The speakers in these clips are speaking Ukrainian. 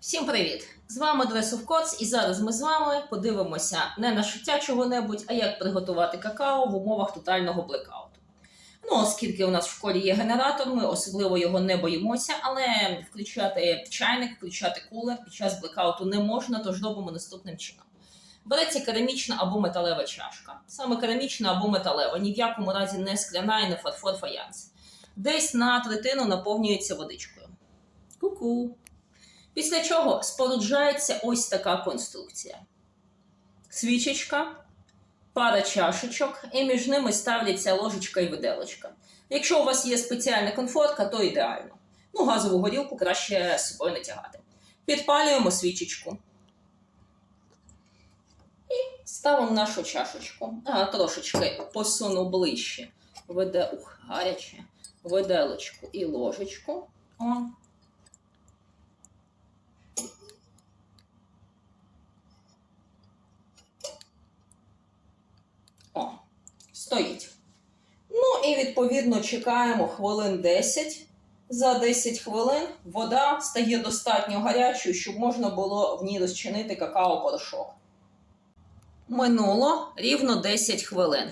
Всім привіт! З вами Дресов Коц, і зараз ми з вами подивимося не на шиття чого-небудь, а як приготувати какао в умовах тотального блекауту. Ну, оскільки у нас в школі є генератор, ми особливо його не боїмося, але включати чайник, включати кулер під час блекауту не можна, тож робимо наступним чином. Береться керамічна або металева чашка. Саме керамічна або металева, ні в якому разі не скляна і не фарфор фаянс. Десь на третину наповнюється водичкою. Ку-ку. Після чого споруджається ось така конструкція: свічечка, пара чашечок, і між ними ставляться ложечка і виделочка. Якщо у вас є спеціальна конфорка, то ідеально. Ну, газову горілку краще з собою не тягати. Підпалюємо свічечку. І ставимо нашу чашечку. А, трошечки посуну ближче. Веде, ух, гаряче. Виделочку і ложечку. О. О, стоїть. Ну і відповідно чекаємо хвилин 10. За 10 хвилин вода стає достатньо гарячою, щоб можна було в ній розчинити какао-порошок. Минуло рівно 10 хвилин.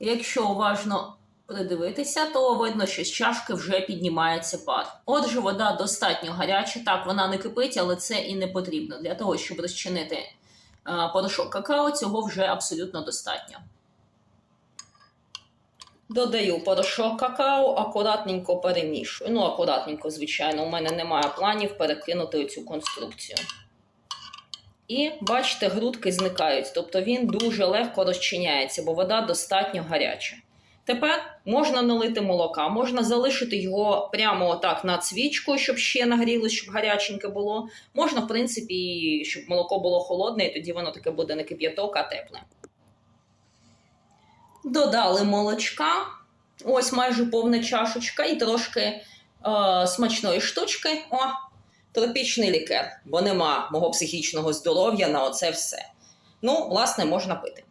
Якщо уважно придивитися, то видно, що з чашки вже піднімається пар. Отже, вода достатньо гаряча. Так, вона не кипить, але це і не потрібно. Для того, щоб розчинити порошок какао, цього вже абсолютно достатньо. Додаю порошок какао, акуратненько перемішую. Ну, акуратненько, звичайно, у мене немає планів перекинути цю конструкцію. І бачите, грудки зникають, тобто він дуже легко розчиняється, бо вода достатньо гаряча. Тепер можна налити молока, можна залишити його прямо отак над свічкою, щоб ще нагрілось, щоб гаряченьке було. Можна, в принципі, щоб молоко було холодне, і тоді воно таке буде не кип'яток, а тепле. Додали молочка, ось майже повна чашечка, і трошки е, смачної штучки. О, тропічний лікер, бо нема мого психічного здоров'я на оце все. Ну, власне, можна пити.